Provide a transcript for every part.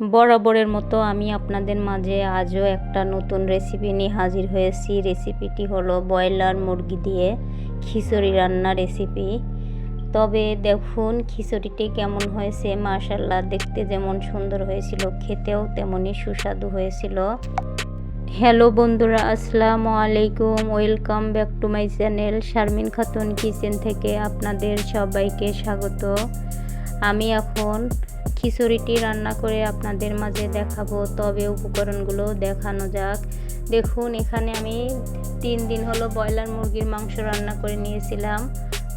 বরাবরের মতো আমি আপনাদের মাঝে আজও একটা নতুন রেসিপি নিয়ে হাজির হয়েছি। রেসিপিটি হলো ব্রয়লার মুরগি দিয়ে খিচুড়ি রান্না রেসিপি তবে দেখুন, খিচুড়িটি কেমন হয়েছে? মাশাল্লাহ দেখতে যেমন সুন্দর হয়েছিল, খেতেও তেমনই সুস্বাদু হয়েছিল। হ্যালো বন্ধুরা, আসসালামু আলাইকুম। Welcome back to my channel Sharmin Khatun kitchen থেকে আপনাদের সবাইকে স্বাগত। আমি এখন খিচুড়িটি রান্না করে আপনাদের মাঝে দেখাবো। তবে উপকরণগুলো দেখানো যাক। দেখুন, এখানে আমি তিন দিন হলো ব্রয়লার মুরগির মাংস রান্না করে নিয়েছিলাম।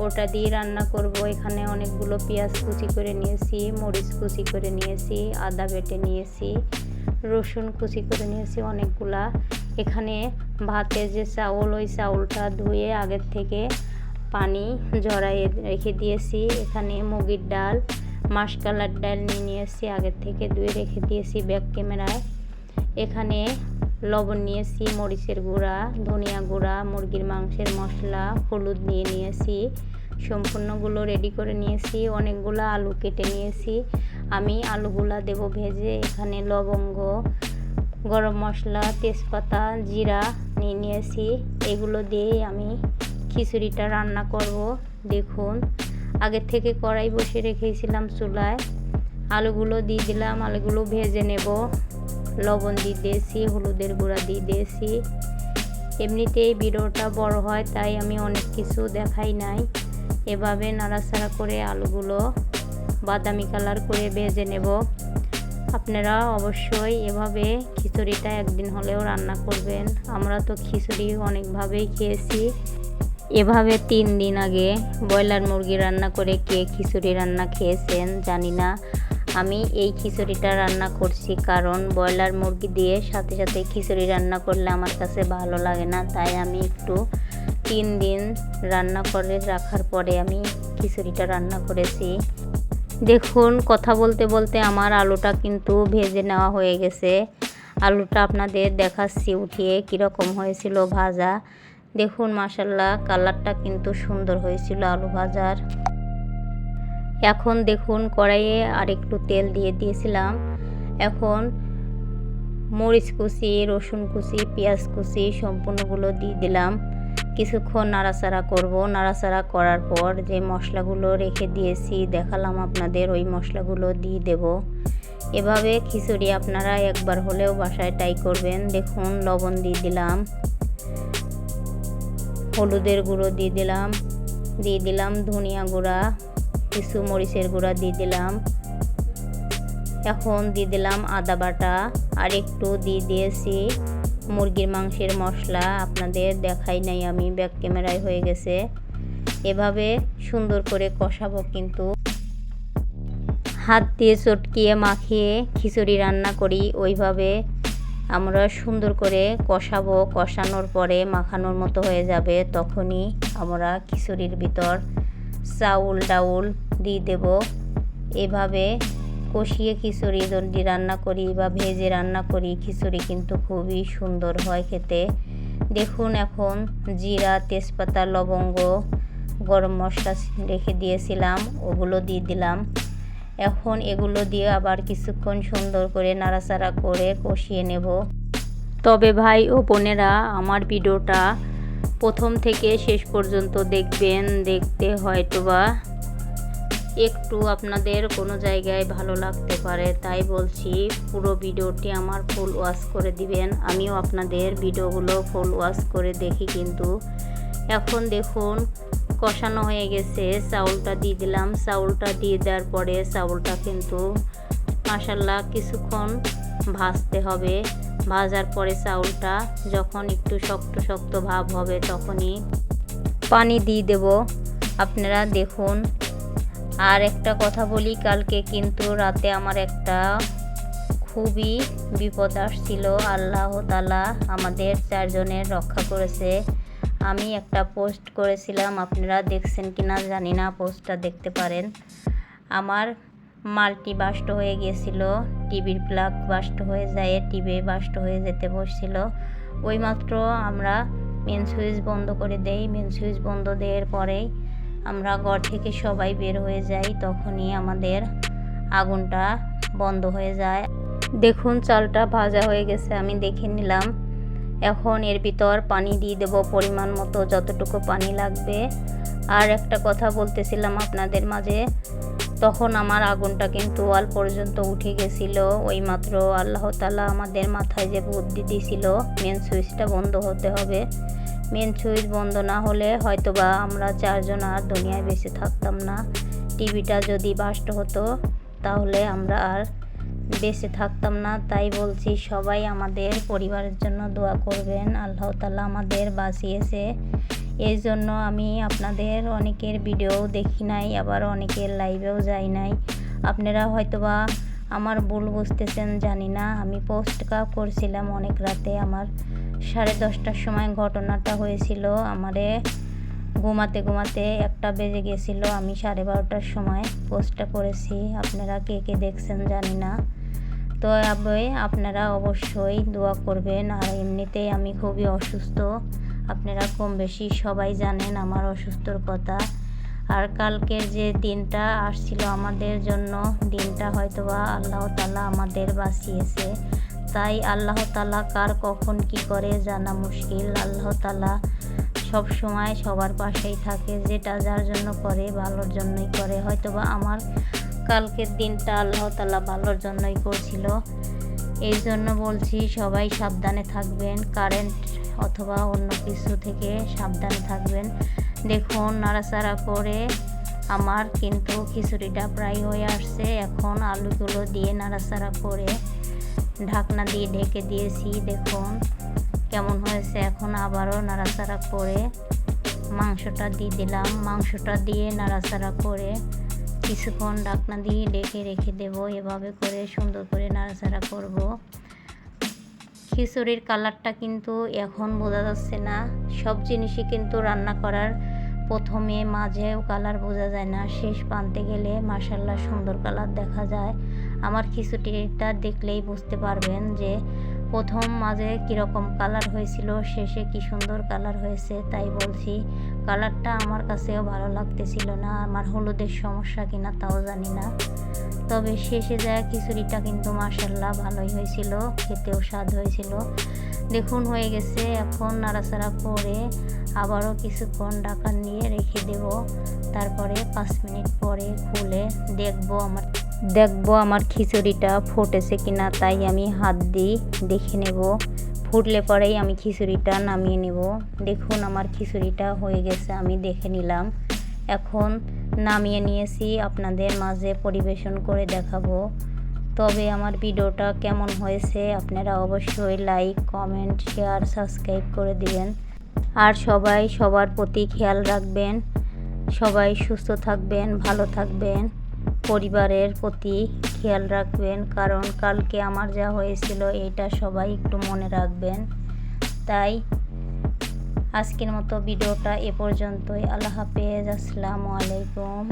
ওটা দিয়ে রান্না করব। এখানে অনেকগুলো পেঁয়াজ কুচি করে নিয়েছি, মরিচ কুচি করে নিয়েছি, আদা বেটে নিয়েছি, রসুন কুচি করে নিয়েছি অনেকগুলা। এখানে ভাতে যে চাউল, ওই চাউলটা ধুয়ে আগের থেকে পানি জড়াইয়ে রেখে দিয়েছি। এখানে মুগির ডাল মাসকালার ডাল নিয়ে নিয়েছি, আগের থেকে ধুয়ে রেখে দিয়েছি ব্যাক ক্যামেরায় এখানে লবণ নিয়েছি, মরিচের গুঁড়া, ধনিয়া গুঁড়া, মুরগির মাংসের মশলা, হলুদ নিয়ে নিয়েছি। সম্পূর্ণগুলো রেডি করে নিয়েছি, অনেকগুলো আলু কেটে নিয়েছি। আমি আলুগুলা দেব ভেজে, এখানে লবঙ্গ, গরম মশলা, তেজপাতা, জিরা নিয়ে নিয়েছি। এগুলো দিয়েই আমি খিচুড়িটা রান্না করব, দেখুন। আগের থেকে কড়াই বসে রেখেছিলাম চুলায়। আলুগুলো দিয়ে দিলাম, আলুগুলো ভেজে নেব। লবণ দিয়ে দিয়েছি, হলুদের গুঁড়া দিয়ে দিয়েছি। এমনিতেই ভিডিওটা বড় হয়, তাই আমি অনেক কিছু দেখাই নাই। এভাবে নাড়াচাড়া করে আলুগুলো বাদামি কালার করে ভেজে নেব। আপনারা অবশ্যই এভাবে খিচুড়িটা একদিন হলেও রান্না করবেন। আমরা তো খিচুড়ি অনেকভাবেই খেয়েছি। এভাবে তিন দিন আগে ব্রয়লার মুরগি রান্না করে কে খিচুড়ি রান্না খেয়েছেন জানি না। আমি এই খিচুড়িটা রান্না করছি কারণ ব্রয়লার মুরগি দিয়ে সাথে সাথে খিচুড়ি রান্না করলে আমার কাছে ভালো লাগে না। তাই আমি একটু তিন দিন রান্না করে রাখার পরে আমি খিচুড়িটা রান্না করেছি। দেখুন, কথা বলতে বলতে আমার আলুটা কিন্তু ভেজে নেওয়া হয়ে গেছে। আলুটা আপনাদের দেখাচ্ছি উঠিয়ে কীরকম হয়েছিল ভাজা। দেখুন মাসাল্লাহ কালারটা কিন্তু সুন্দর হয়েছিল আলু ভাজার। এখন দেখুন, কড়াইয়ে আর একটু তেল দিয়ে দিয়েছিলাম। এখন মরিচ কুচি, রসুন কুচি, পেঁয়াজ কুচি সম্পূর্ণগুলো দিয়ে দিলাম। কিছুক্ষণ নাড়াচাড়া করব। নাড়াচাড়া করার পর যে মশলাগুলো রেখে দিয়েছি, দেখালাম আপনাদের, ওই মশলাগুলো দিয়ে দেব। এভাবে খিচুড়ি আপনারা একবার হলেও বাসায় ট্রাই করবেন। দেখুন, লবণ দিয়ে দিলাম। হলুদের গুঁড়ো দিয়ে দিলাম। দিয়ে দিলাম ধনিয়া গুঁড়া, কিছু মরিচের গুঁড়া দিয়ে দিলাম। এখন দিয়ে দিলাম আদা বাটা। আর একটু দিয়ে দিয়েছি মুরগির মাংসের মশলা। আপনাদের দেখাই নাই আমি, ব্যাক ক্যামেরায় হয়ে গেছে। এভাবে সুন্দর করে কষাবো কিন্তু। হাত দিয়ে চটকিয়ে মাখিয়ে খিচুড়ি রান্না করি। ওইভাবে আমরা সুন্দর করে কষাবো, কষানোর পরে মাখানোর মতো হয়ে যাবে। তখনই আমরা খিচুড়ির ভিতর চাউল ডাউল দিয়ে দেব। এভাবে কষিয়ে খিচুড়ি যদি রান্না করি বা ভেজে রান্না করি, খিচুড়ি কিন্তু খুবই সুন্দর হয় খেতে। দেখুন এখন জিরা, তেজপাতা, লবঙ্গ, গরম মশলা রেখে দিয়েছিলাম, ওগুলো দিয়ে দিলাম। এখন এগুলো দিয়ে আবার কিছুক্ষণ সুন্দর করে নাড়াচাড়া করে কষিয়ে নেব। তবে ভাই ও বোনেরা, আমার ভিডিওটা প্রথম থেকে শেষ পর্যন্ত দেখবেন, দেখতে হয়তোবা একটু আপনাদের কোনো জায়গায় ভালো লাগতে পারে। তাই বলছি, পুরো ভিডিওটি আমার ফুল ওয়াশ করে দিবেন। আমিও আপনাদের ভিডিওগুলো ফুল ওয়াশ করে দেখি কিন্তু। এখন দেখুন কষানো হয়ে গেছে। চাউলটা দিয়ে দিলাম। চাউলটা দিয়ে দেওয়ার পরে চাউলটা কিন্তু মাসাল্লাহ কিছুক্ষণ ভাজতে হবে। ভাজার পরে চাউলটা যখন একটু শক্ত শক্ত ভাব হবে তখনই পানি দিয়ে দেব। আপনারা দেখুন। আর একটা কথা বলি, কালকে কিন্তু রাতে আমার একটা খুবই বিপদ আসছিল। আল্লাহ তালা আমাদের চারজনের রক্ষা করেছে। আমি একটা পোস্ট করেছিলাম, আপনারা দেখছেন কি না জানি না, পোস্টটা দেখতে পারেন। আমার মাল্টি বাস্ট হয়ে গিয়েছিল, টিভির প্লাগ বাস্ট হয়ে যায়, টিভি বাস্ট হয়ে যেতে বসছিল। ওই মাত্র আমরা মেন সুইচ বন্ধ করে দেই মেন সুইচ বন্ধ দেওয়ার পরেই আমরা ঘর থেকে সবাই বের হয়ে যাই, তখনই আমাদের আগুনটা বন্ধ হয়ে যায়। দেখুন, চালটা ভাজা হয়ে গেছে, আমি দেখে নিলাম। এখন এর ভিতর পানি দিয়ে দেব পরিমাণ মতো যতটুকু পানি লাগবে। আর একটা কথা বলতেছিলাম আপনাদের মাঝে, তখন আমার আগুনটা কিন্তু ওয়াল পর্যন্ত উঠে গেছিল। ওই মাত্র আল্লাহ তালা আমাদের মাথায় যে বুদ্ধি দিয়েছিল মেন সুইচটা বন্ধ হতে হবে। মেন সুইচ বন্ধ না হলে হয়তোবা আমরা চারজন আর দুনিয়ায় বেঁচে থাকতাম না। টিভিটা যদি বাস্ট হতো, তাহলে আমরা আর বেঁচে থাকতাম না, তাই বলছি সবাই আমাদের পরিবারের জন্য দোয়া করবেন। আল্লাহ তালা আমাদের বাঁচিয়েছে। এই জন্য আমি আপনাদের অনেকের ভিডিও দেখি নাই, আবার অনেকের লাইভেও যাই নাই। আপনারা হয়তোবা আমার ভুল বুঝতেছেন, জানি না। আমি পোস্টকা করছিলাম অনেক রাতে, আমার সাড়ে দশটার সময় ঘটনাটা হয়েছিল। আমারে ঘুমাতে ঘুমাতে একটা বেজে গেছিল, আমি সাড়ে বারোটার সময় পোস্টটা করেছি। আপনারা কে কে দেখছেন জানি না। তো আবে আপনারা অবশ্যই দোয়া করবেন। আর এমনিতেই আমি খুবই অসুস্থ। আপনারা কম বেশি সবাই জানেন আমার অসুস্থর কথা। আর কালকের যে দিনটা আসছিল আমাদের জন্য, দিনটা হয়তোবা আল্লাহ তালা আমাদের বাঁচিয়েছে। তাই আল্লাহ তালা কার কখন কি করে জানা মুশকিল। আল্লাহ তালা সব সময় সবার পাশেই থাকে, যেটা যার জন্য করে, ভালোর জন্যই করে। হয়তোবা আমার কালকের দিনটা আল্লাহ তালা ভালোর জন্যই করছিল। এই জন্য বলছি সবাই সাবধানে থাকবেন কারেন্ট অথবা অন্য কিছু থেকে সাবধানে থাকবেন। দেখুন, নাড়াচাড়া করে আমার কিন্তু খিচুড়িটা প্রায় হয়ে আসছে। এখন আলুগুলো দিয়ে নাড়াচাড়া করে ঢাকনা দিয়ে ঢেকে দিয়েছি। দেখুন, কেমন হয়েছে। এখন আবারও নাড়াচাড়া করে মাংসটা দিয়ে দিলাম। মাংসটা দিয়ে নাড়াচাড়া করে কিছুক্ষণ ডাকনা দিয়ে ডেকে রেখে দেব, এভাবে করে সুন্দর করে নাড়াচাড়া করব। খিচুড়ির কালারটা কিন্তু এখন বোঝা যাচ্ছে না। সব জিনিসই কিন্তু রান্না করার প্রথমে মাঝেও কালার বোঝা যায় না। শেষ পানতে গেলে মাসাল্লাহ সুন্দর কালার দেখা যায়। আমার খিচুড়িটা দেখলেই বুঝতে পারবেন যে প্রথম মাঝে কীরকম কালার হয়েছিল, শেষে কি সুন্দর কালার হয়েছে, তাই বলছি কালারটা আমার কাছেও ভালো লাগতেছিল না। আমার হলুদের সমস্যা কিনা তাও জানি না। তবে শেষে যায় খিচুড়িটা কিন্তু মাসাল্লাহ ভালোই হয়েছিল, খেতেও স্বাদ হয়েছিল। দেখুন, হয়ে গেছে। এখন নাড়াচাড়া করে আবারও কিছুক্ষণ ঢাকা নিয়ে রেখে দেব। তারপরে পাঁচ মিনিট পরে খুলে দেখব আমার দেখব আমার খিচুড়িটা ফুটেছে কিনা, তাই আমি হাত দিই দেখে নেব। ফুটলে পরেই আমি খিচুড়িটা নামিয়ে নেব। দেখুন আমার খিচুড়িটা হয়ে গেছে, আমি দেখে নিলাম। এখন নামিয়ে নিয়েছি, আপনাদের মাঝে পরিবেশন করে দেখাবো। তবে আমার ভিডিওটা কেমন হয়েছে, আপনারা অবশ্যই লাইক কমেন্ট শেয়ার সাবস্ক্রাইব করে দিবেন। আর সবাই সবার প্রতি খেয়াল রাখবেন, সবাই সুস্থ থাকবেন, ভালো থাকবেন। পরিবারের প্রতি খেয়াল রাখবেন, কারণ কালকে আমার যা হয়েছিল এটা সবাই একটু মনে রাখবেন। তাই আজকের মতো ভিডিওটা এ পর্যন্তই। আল্লাহ হাফেজ, আসসালামু আলাইকুম।